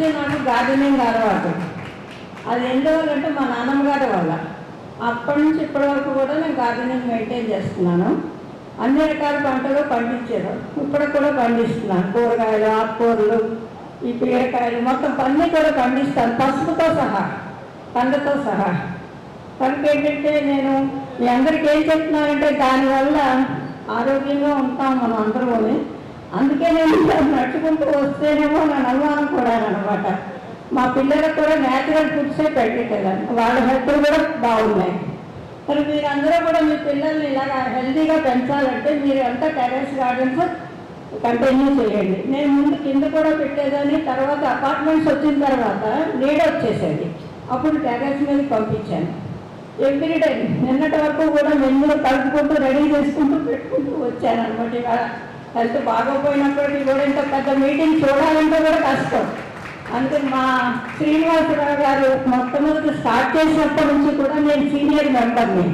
నుంచి నాకు గార్డెనింగ్ అలవాటు అది ఎందువల్లంటే మా నాన్నమ్మ గారి వల్ల. అప్పటి నుంచి ఇప్పటి వరకు కూడా నేను గార్డెనింగ్ మెయింటైన్ చేస్తున్నాను. అన్ని రకాల పంటలు పండించారు. ఇప్పటికి కూడా పండిస్తున్నాను. కూరగాయలు ఆకుకూరలు ఈ పీడకాయలు మొత్తం అన్నీ కూడా పండిస్తాను. పసుపుతో సహా పండ్లతో సహా. కనుక ఏంటంటే నేను మీ అందరికీ ఏం చెప్తున్నానంటే దానివల్ల ఆరోగ్యంగా ఉంటాం మనం అందరూ అందుకే నడుచుకుంటూ వస్తేనేమో నా అనుమానం కూడా అనమాట. మా పిల్లలకు కూడా న్యాచురల్ ఫుడ్సే పెట్టేటదాన్ని వాళ్ళ హెల్త్ కూడా బాగున్నాయి. మరి మీరందరూ కూడా మీ పిల్లల్ని ఇలా హెల్తీగా పెంచాలంటే మీరు అంతా టెరెస్ గార్డెన్స్ కంటిన్యూ చేయండి. నేను ముందు కింద కూడా పెట్టేదాన్ని తర్వాత అపార్ట్మెంట్స్ వచ్చిన తర్వాత నీడ వచ్చేసేది. అప్పుడు టెరెస్ మీద పంపించాను. ఎవ్రీడే నిన్నటి వరకు కూడా మెన్యూలో కలుపుకుంటూ రెడీ చేసుకుంటూ పెట్టుకుంటూ వచ్చాను అనమాట ఇవాళ. హెల్త్ బాగోపోయినప్పటికీ కూడా ఇంత పెద్ద మీటింగ్ చూడాలంటే కూడా కష్టం. అందుకని మా శ్రీనివాసరావు గారు మొట్టమొదటి స్టార్ట్ చేసినప్పటి నుంచి కూడా నేను సీనియర్ మెంబర్ని.